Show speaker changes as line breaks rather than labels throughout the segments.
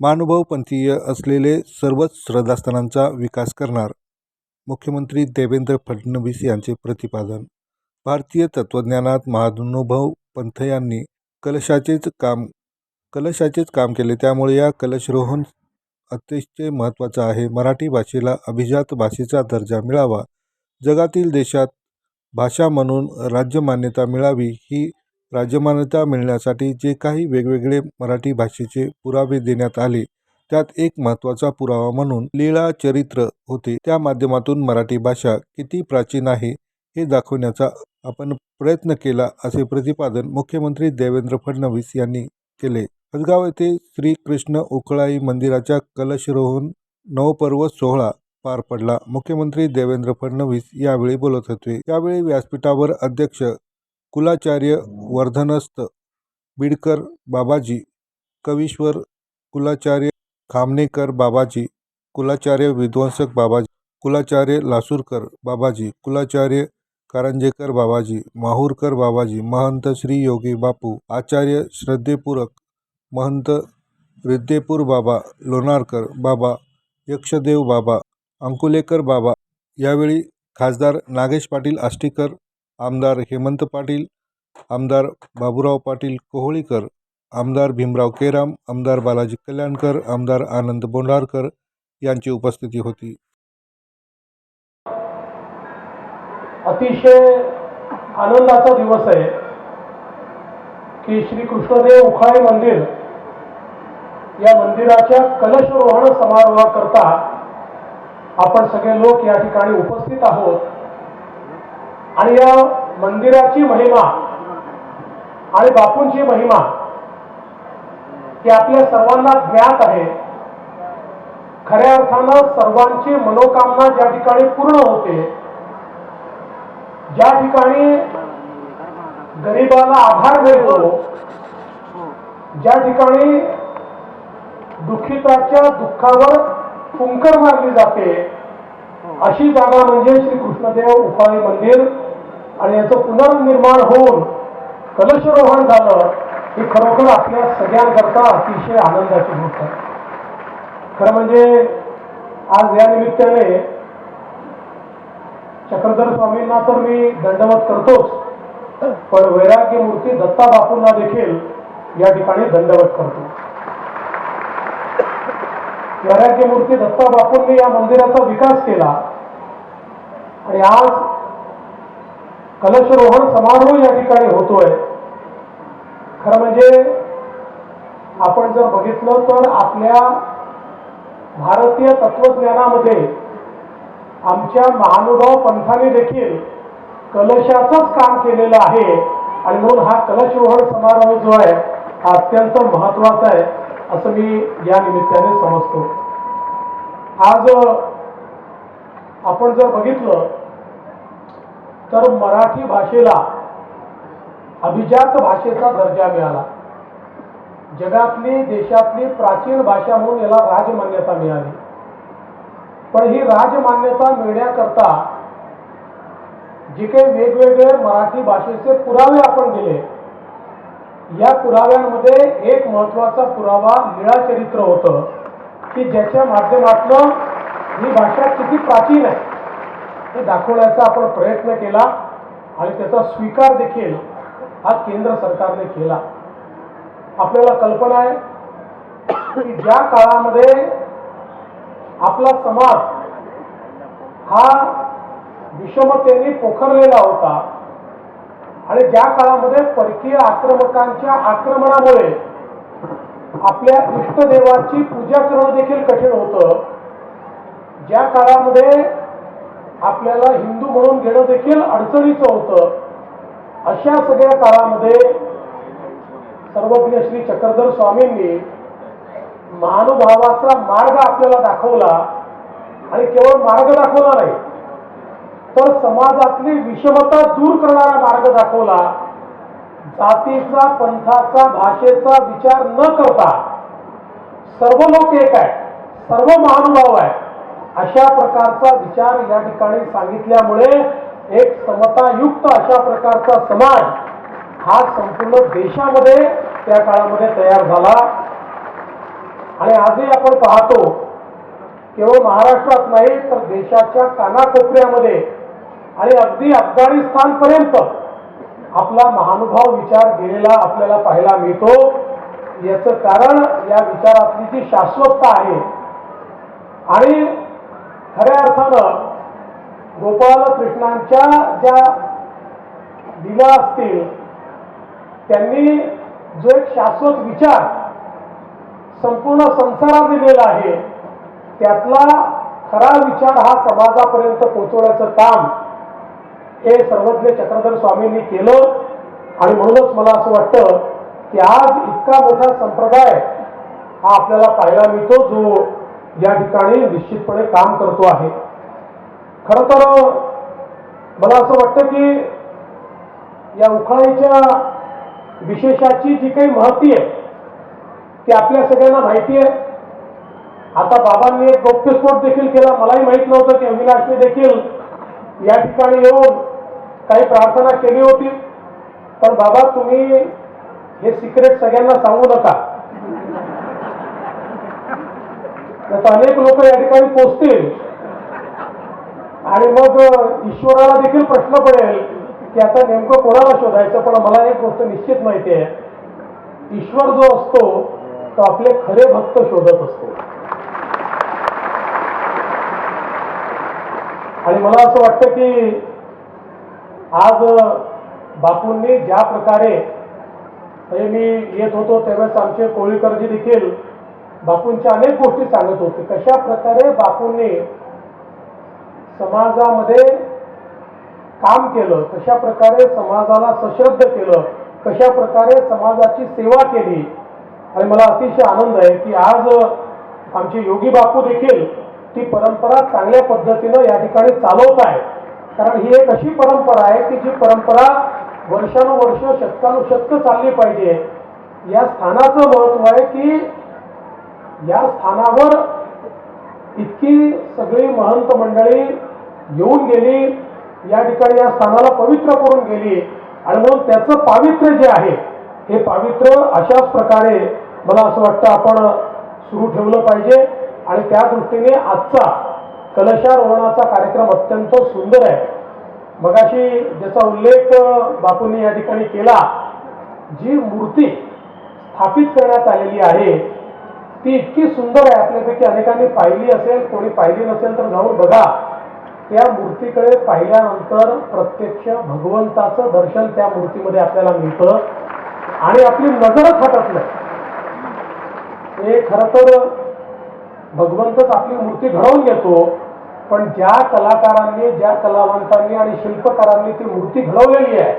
महानुभावपंथीय असलेले सर्वच श्रद्धास्थानांचा विकास करणार मुख्यमंत्री देवेंद्र फडणवीस यांचे प्रतिपादन. भारतीय तत्त्वज्ञानात महानुभाव पंथयांनी कलशाचेच काम कलशाचेच काम केले. त्यामुळे या कलशरोहण अतिशय महत्त्वाचं आहे. मराठी भाषेला अभिजात भाषेचा दर्जा मिळावा. जगातील देशात भाषा म्हणून राज्यमान्यता मिळावी ही राज्यमान्यता मिळण्यासाठी जे काही वेगवेगळे मराठी भाषेचे पुरावे देण्यात आले त्यात एक महत्त्वाचा पुरावा म्हणून लीळा चरित्र होते. त्या माध्यमातून मराठी भाषा किती प्राचीन आहे हे दाखवण्याचा आपण प्रयत्न केला असे प्रतिपादन मुख्यमंत्री देवेंद्र फडणवीस यांनी केले. हदगाव येथे श्री कृष्ण उखळाई मंदिराच्या कलशरोहण नवपर्व सोहळा पार पडला. मुख्यमंत्री देवेंद्र फडणवीस यावेळी बोलत होते. यावेळी व्यासपीठावर अध्यक्ष कुलाचार्य वर्धनस्थ बिडकर बाबाजी कवीश्वर कुलाचार्य खामनेकर बाबाजी कुलाचार्य विध्वंसक बाबाजी कुलाचार्य लासूरकर बाबाजी कुलाचार्य कारंजेकर बाबाजी माहूरकर बाबाजी महंत श्री योगी बापू आचार्य श्रद्धेपूरक महंत रिद्धेपूर बाबा लोणारकर बाबा यक्षदेव बाबा अंकुलेकर बाबा यावेळी खासदार नागेश पाटील आष्टीकर आमदार हेमंत पाटील आमदार बाबूराव पाटील कोहळीकर आमदार भीमराव केराम आमदार बालाजी कल्याणकर आमदार आनंद बोंढारकर यांची उपस्थिती होती.
अतिशय आनंदाचा दिवस आहे की श्री कृष्णदेव उखाळे मंदिर या मंदिराच्या कलशरोहण समारोहाकरता आपण सगळे लोक या ठिकाणी उपस्थित आहोत. आणि या मंदिराची महिमा आणि बापूंची महिमा ही आपल्या सर्वांना ज्ञात आहे. खऱ्या अर्थानं सर्वांची मनोकामना ज्या ठिकाणी पूर्ण होते ज्या ठिकाणी गरिबाला आधार मिळतो ज्या ठिकाणी दुःखिताच्या दुःखावर फुंकर मारली जाते अशी जागा म्हणजे श्री कृष्णदेव उफाळी मंदिर. आणि याचं पुनर्निर्माण होऊन कलशरोहण झालं ही खरोखर आपल्या सगळ्यांकरता अतिशय आनंदाची गोष्ट आहे. खरं म्हणजे आज या निमित्ताने चक्रधर स्वामींना तर मी दंडवत करतोच पण वैराग्य मूर्ती दत्ता बापूंना देखील या ठिकाणी दंडवत करतो. वैराग्य मूर्ती दत्ता बापूंनी या मंदिराचा विकास केला आणि आज कलशरोहण समारोह या ठिकाणी होतोय. खरं म्हणजे आपण जर बघितलं तर आपल्या भारतीय तत्वज्ञानामध्ये आमच्या महानुभाव पंथाने देखील कलशाचंच काम केलेलं आहे. आणि म्हणून हा कलशरोहण समारोह जो आहे हा अत्यंत महत्त्वाचा आहे असं मी या निमित्ताने समजतो. आज आपण जर बघितलं तर मराठी भाषेला अभिजात भाषेचा दर्जा मिळाला. जगातली देशातली प्राचीन भाषा म्हणून याला राजमान्यता मिळाली. पण ही राजमान्यता मिळण्याकरता जे काही वेगवेगळे मराठी भाषेचे पुरावे आपण दिले या पुराव्यांमध्ये एक महत्त्वाचा पुरावा लीळाचरित्र होतं की ज्याच्या माध्यमातून ही भाषा किती प्राचीन आहे. हे दाखवण्याचा आपण प्रयत्न केला आणि त्याचा स्वीकार देखील हा केंद्र सरकारने केला. आपल्याला कल्पना आहे की ज्या काळामध्ये आपला समाज हा विषमतेने पोखरलेला होता आणि ज्या काळामध्ये परकीय आक्रमकांच्या आक्रमणामुळे आपल्या इष्टदेवाची पूजा करणं देखील कठीण होतं ज्या काळामध्ये आपल्याला हिंदू म्हणून घेणं देखील अडचणीचं होतं. अशा सगळ्या काळामध्ये सर्वज्ञ श्री चक्रधर स्वामींनी महानुभावाचा मार्ग आपल्याला दाखवला आणि केवळ मार्ग दाखवला नाही तर समाजातली विषमता दूर करणारा मार्ग दाखवला. जातीचा पंथाचा भाषेचा विचार न करता सर्व लोक एक आहे सर्व महानुभाव आहे अशा प्रकारचा विचार या ठिकाणी सांगितल्यामुळे एक समतायुक्त अशा प्रकारचा समाज हा संपूर्ण देशामध्ये त्या काळामध्ये तयार झाला. आणि आजही आपण पाहतो केवळ महाराष्ट्रात नाही तर देशाच्या कानाकोपऱ्यामध्ये आणि अगदी अफगाणिस्तानपर्यंत आपला महानुभाव विचार गेलेला आपल्याला पाहायला मिळतो. याचं कारण या विचारातली जी शाश्वतता आहे आणि खऱ्या अर्थानं गोपालकृष्णांच्या ज्या दिला असतील त्यांनी जो एक शाश्वत विचार संपूर्ण संसारात दिलेला आहे त्यातला खरा विचार हा समाजापर्यंत पोहोचवण्याचं काम हे सर्वज्ञ चक्रधर स्वामींनी केलं. आणि म्हणूनच मला असं वाटतं की आज इतका मोठा संप्रदाय हा आपल्याला पाहायला मिळतो जो या ठिकाणी निश्चितपणे काम करतो आहे. खर तर मला असं वाटतं की या उखाळीच्या विशेषाची जी काही महती आहे ती आपल्या सगळ्यांना माहिती आहे. आता बाबांनी एक गौप्यस्फोट देखील केला मलाही माहीत नव्हतं की अविनाशने देखील या ठिकाणी येऊन काही प्रार्थना केली होती. पण बाबा तुम्ही हे सिक्रेट सगळ्यांना सांगू नका. आता अनेक लोक या ठिकाणी पोचतील. आणि मग ईश्वराला देखील प्रश्न पडेल की आता नेमकं कोणाला शोधायचं? पण मला एक गोष्ट निश्चित माहिती आहे. ईश्वर जो असतो तो आपले खरे भक्त शोधत असतो. आणि मला असं वाटतं की आज बापूंनी ज्या प्रकारे हे मी येत होतो त्यावेळेस आमचे कोळीकरजी देखील बापूंच्या अनेक गोष्टी सांगत होते. कशा प्रकारे बापूंनी समाजामध्ये काम केलं कशा प्रकारे समाजाला सशब्द केलं कशा प्रकारे समाजाची सेवा केली. आणि मला अतिशय आनंद आहे की आज आमचे योगी बापू देखील ती परंपरा चांगल्या पद्धतीनं या ठिकाणी चालवत आहे कारण ही एक अशी परंपरा आहे की जी परंपरा वर्षानुवर्ष शतकानुशतक चालली पाहिजे. या स्थानाचं महत्त्व आहे की या स्थानावर इतकी सगळी महंत मंडळी येऊन गेली या ठिकाणी या स्थानाला पवित्र करून गेली. आणि म्हणून त्याचं पावित्र्य जे आहे हे पावित्र्य अशाच प्रकारे मला असं वाटतं आपण सुरू ठेवलं पाहिजे. आणि त्या दृष्टीने आजचा कलशारोहणाचा कार्यक्रम अत्यंत सुंदर आहे. मगाशी ज्याचा उल्लेख बापूंनी या ठिकाणी केला जी मूर्ती स्थापित करण्यात आलेली आहे ती इतकी सुंदर आहे आपल्यापैकी. अनेकांनी पाहिली असेल कोणी पाहिली नसेल तर जाऊन बघा. त्या मूर्तीकडे पाहिल्यानंतर प्रत्यक्ष भगवंताचं दर्शन त्या मूर्तीमध्ये आपल्याला मिळतं. आणि आपली नजरच हटत नाही. हे खरं तर भगवंतच आपली मूर्ती घडवून घेतो. पण ज्या कलाकारांनी ज्या कलावंतांनी आणि शिल्पकारांनी ती मूर्ती घडवलेली आहे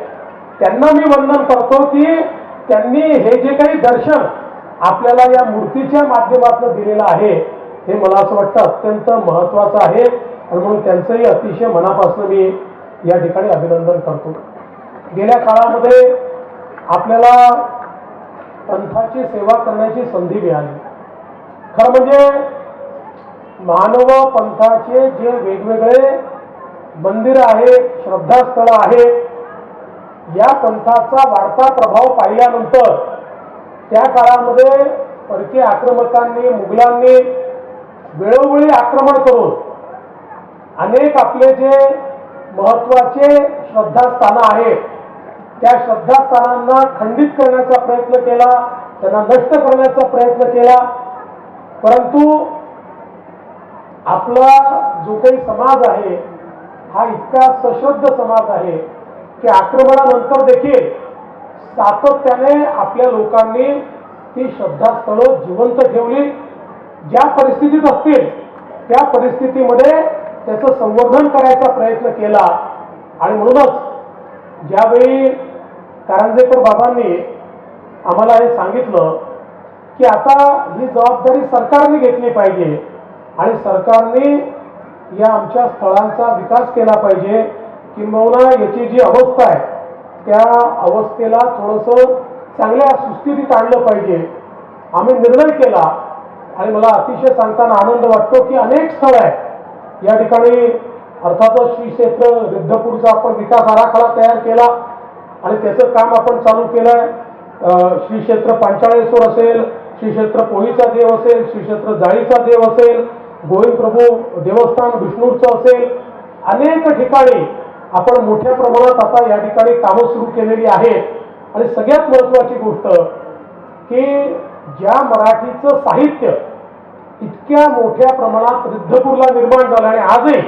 त्यांना मी वंदन करतो की त्यांनी हे जे काही दर्शन आपल्याला या मूर्तीच्या माध्यमातून दिलेलं आहे हे मला असं वाटतं अत्यंत महत्त्वाचं आहे. आणि म्हणून त्यांचंही अतिशय मनापासून मी या ठिकाणी अभिनंदन करतो. गेल्या काळामध्ये आपल्याला पंथाची सेवा करण्याची संधी मिळाली. खरं म्हणजे मानव पंथाचे जे वेगवेगळे मंदिरं आहेत श्रद्धास्थळं आहेत या पंथाचा वाढता प्रभाव पाहिल्यानंतर त्या काळामध्ये परकीय आक्रमकांनी मुघलांनी वेळोवेळी आक्रमण करून अनेक आपले जे महत्त्वाचे श्रद्धास्थानं आहेत त्या श्रद्धास्थानांना खंडित करण्याचा प्रयत्न केला त्यांना नष्ट करण्याचा प्रयत्न केला. परंतु आपला जो काही समाज आहे हा इतका सश्रद्ध समाज आहे की आक्रमणानंतर देखील सातत्याने आपल्या लोकांनी ती श्रद्धास्थळं जिवंत ठेवली. ज्या परिस्थितीत असतील त्या परिस्थितीमध्ये त्याचं संवर्धन करायचा प्रयत्न केला. आणि म्हणूनच ज्यावेळी कारंजेकर बाबांनी आम्हाला हे सांगितलं की आता ही जबाबदारी सरकारने घेतली पाहिजे आणि सरकारने या आमच्या स्थळांचा विकास केला पाहिजे किंबहुना याची जी अवस्था आहे त्या अवस्थेला थोडंसं चांगल्या सुस्थितीत आणलं पाहिजे. आम्ही निर्णय केला आणि मला अतिशय सांगताना आनंद वाटतो की अनेक स्थळ आहेत. या ठिकाणी अर्थातच श्री क्षेत्र रिद्धपूरचा आपण विकास आराखडा तयार केला आणि त्याचं काम आपण चालू केलं आहे श्री क्षेत्र पांचाळेश्वर असेल श्री क्षेत्र पोळीचा देव असेल श्री क्षेत्र जाळीचा देव असेल गोविंद प्रभू देवस्थान विष्णूरचं असेल. अनेक ठिकाणी आपण मोठ्या प्रमाणात आता या ठिकाणी कामं सुरू केलेली आहेत. आणि सगळ्यात महत्त्वाची गोष्ट की ज्या मराठीचं साहित्य इतक्या मोठ्या प्रमाणात रिद्धपूरला निर्माण झालं आणि आजही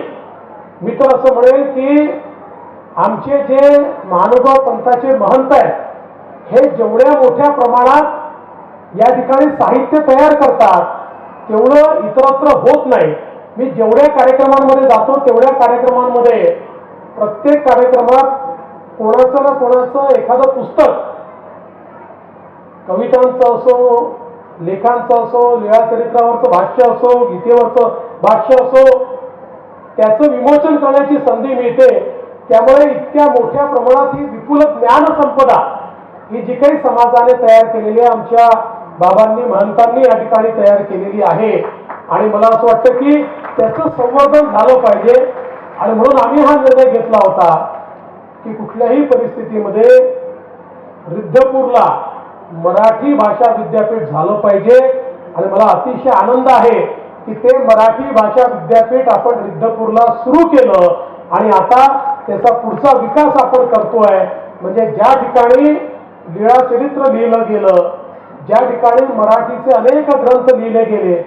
मी तर असं म्हणेन की आमचे जे महानुभाव पंथाचे महंत आहेत हे जेवढ्या मोठ्या प्रमाणात या ठिकाणी साहित्य तयार करतात तेवढं इतरत्र होत नाही. मी जेवढ्या कार्यक्रमांमध्ये जातो तेवढ्या कार्यक्रमांमध्ये प्रत्येक कार्यक्रमात कोणाचं ना कोणाचं एखादं पुस्तक कवितांचं असो लेखांचं असो लीळाचरित्रावरचं भाष्य असो गीतेवरचं भाष्य असो त्याचं विमोचन करण्याची संधी मिळते. त्यामुळे इतक्या मोठ्या प्रमाणात ही विपुल ज्ञान संपदा ही जी काही समाजाने तयार केलेली आहे आमच्या बाबांनी महंतांनी या ठिकाणी तयार केलेली आहे. आणि मला असं वाटतं की त्याचं संवर्धन झालं पाहिजे. आणि म्हणून आम्ही हा निर्णय घेतला होता की कुठल्याही परिस्थितीमध्ये रिद्धपूरला मराठी भाषा विद्यापीठ झालं पाहिजे. आणि मला अतिशय आनंद आहे की ते मराठी भाषा विद्यापीठ आपण रिद्धपूरला सुरू केलं. आणि आता त्याचा पुढचा विकास आपण करतोय. म्हणजे ज्या ठिकाणी लीळाचरित्र लिहिलं गेलं ज्या ठिकाणी मराठीचे अनेक ग्रंथ लिहिले गेले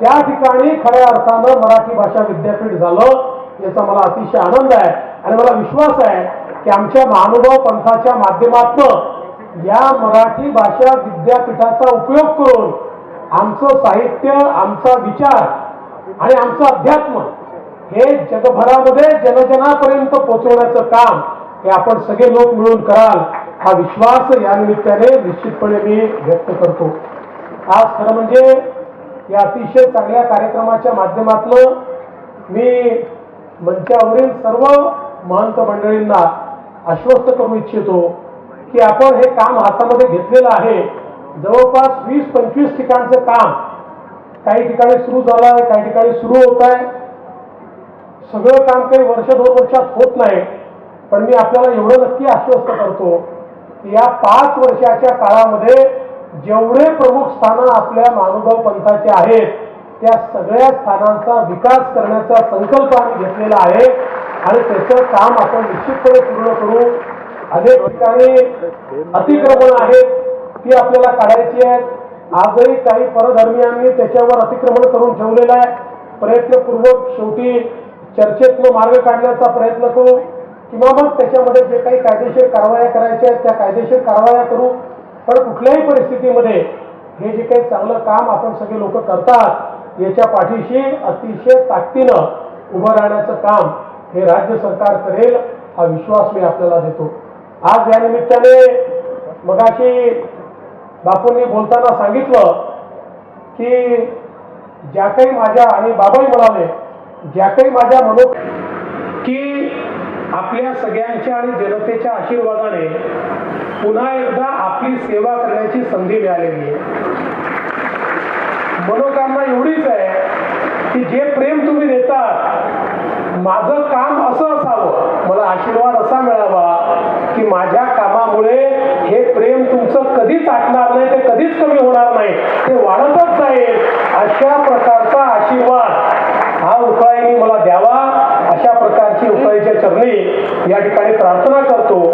त्या ठिकाणी खऱ्या अर्थानं मराठी भाषा विद्यापीठ झालं. याचा मला अतिशय आनंद आहे आणि मला विश्वास आहे की आमच्या महानुभाव पंथाच्या माध्यमातून या मराठी भाषा विद्यापीठाचा उपयोग करून आमचं साहित्य आमचा विचार आणि आमचं अध्यात्म हे जगभरामध्ये जनजनापर्यंत पोहोचवण्याचं काम हे आपण सगळे लोक मिळून कराल हा विश्वास या निमित्ताने निश्चितपणे मी व्यक्त करतो. आज खरं म्हणजे या अतिशय चांगल्या कार्यक्रमाच्या माध्यमातून मी म्हणजे मंचावरील सर्व महंत मंडळींना आश्वस्त करू इच्छितो की आपण हे काम हातामध्ये घेतलेलं आहे. जवळपास वीस पंचवीस ठिकाणचं काम काही ठिकाणी सुरू झालं आहे काही ठिकाणी सुरू होत आहे सगळं काम काही वर्ष दोन वर्षात होत नाही. पण मी आपल्याला एवढं नक्की आश्वस्त करतो की या पाच वर्षाच्या काळामध्ये जेवढे प्रमुख स्थानं आपल्या मानुभाव पंथाचे आहेत त्या सगळ्या स्थानांचा विकास करण्याचा संकल्प आम्ही घेतलेला आहे. आणि त्याचं काम आपण निश्चितपणे पूर्ण करू. अनेक ठिकाणी अतिक्रमण आहेत ती आपल्याला काढायची आहेत. आजही काही परधर्मियांनी त्याच्यावर अतिक्रमण करून ठेवलेलं आहे. प्रयत्नपूर्वक शेवटी चर्चेतनं मार्ग काढण्याचा प्रयत्न करू. किंवा मग त्याच्यामध्ये जे काही कायदेशीर कारवाया करायच्या आहेत त्या कायदेशीर कारवाया करू. पण कुठल्याही परिस्थितीमध्ये हे जे काही चांगलं काम आपण सगळे लोक करतात याच्या पाठीशी अतिशय ताकदीनं उभं राहण्याचं काम हे राज्य सरकार करेल हा विश्वास मी आपल्याला देतो. आज या निमित्ताने मगाशी बापूंनी बोलताना सांगितलं की ज्या काही माझ्या आणि बाबाही म्हणाले ज्या काही माझ्या मनो की आपल्या सगळ्यांच्या आणि जनतेच्या आशीर्वादाने पुन्हा एकदा आपली सेवा करण्याची संधी मिळालेली आहे. मनोकामना एवढीच आहे की जे प्रेम तुम्ही देतात माझं काम असं असावं मला आशीर्वाद असा मिळावा की माझ्या कामामुळे हे प्रेम तुमचं कधीच आटणार नाही ते कधीच कमी होणार नाही ते वाढतच जाईल. अशा प्रकारचा आशीर्वाद हा उपायनी मला द्यावा. अशा प्रकारची उपायच्या चरणी या ठिकाणी प्रार्थना करतो.